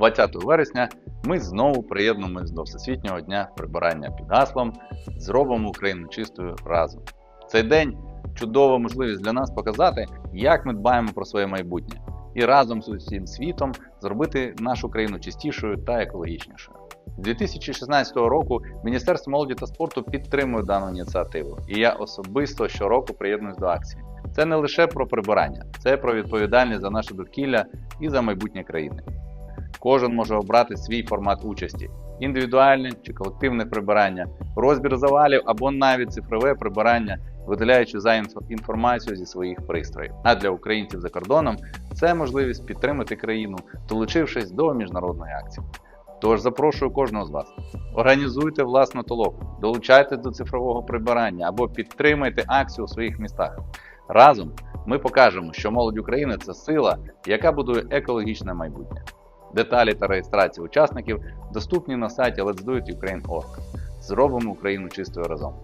20 вересня ми знову приєднуємось до Всесвітнього дня прибирання під гаслом Зробимо Україну чистою разом. Цей день чудова можливість для нас показати, як ми дбаємо про своє майбутнє, і разом з усім світом зробити нашу країну чистішою та екологічнішою. З 2016 року Міністерство молоді та спорту підтримує дану ініціативу, і я особисто щороку приєднуюсь до акції. Це не лише про прибирання, це про відповідальність за наше довкілля і за майбутнє країни. Кожен може обрати свій формат участі: індивідуальне чи колективне прибирання, розбір завалів або навіть цифрове прибирання, видаляючи за інформацію зі своїх пристроїв. А для українців за кордоном це можливість підтримати країну, долучившись до міжнародної акції. Тож запрошую кожного з вас. Організуйте власну толоку, долучайтесь до цифрового прибирання або підтримайте акцію у своїх містах. Разом ми покажемо, що молодь України це сила, яка будує екологічне майбутнє. Деталі та реєстрація учасників доступні на сайті Let's Do It Ukraine.org. Зробимо Україну чистою разом.